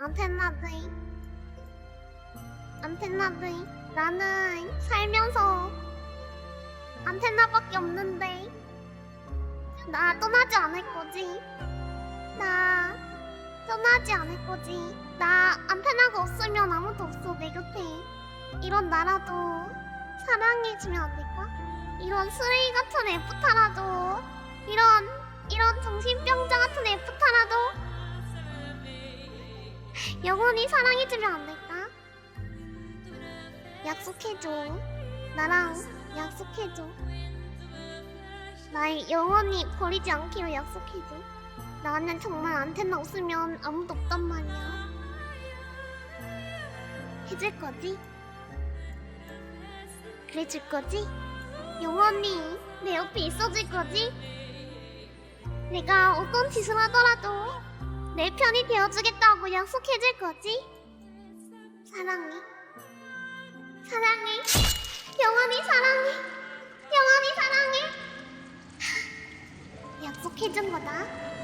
안테나들 안테나들 나는 살면서 안테나밖에 없는데 나 떠나지 않을 거지. 나 떠나지 않을 거지. 나 안테나가 없으면 아무도 없어 내 곁에. 이런 나라도 사랑해주면 안 될까? 이런 쓰레기 같은 애프타라도 영원히 사랑해주면 안 될까? 약속해줘. 나랑 약속해줘. 날 영원히 버리지 않기로 약속해줘. 나는 정말 안테나 없으면 아무도 없단 말이야. 해줄 거지? 그래줄 거지? 영원히 내 옆에 있어줄 거지? 내가 어떤 짓을 하더라도 내 편이 되어주겠다고 약속해줄 거지? 사랑해. 사랑해. 영원히 사랑해. 영원히 사랑해. 약속해준 거다.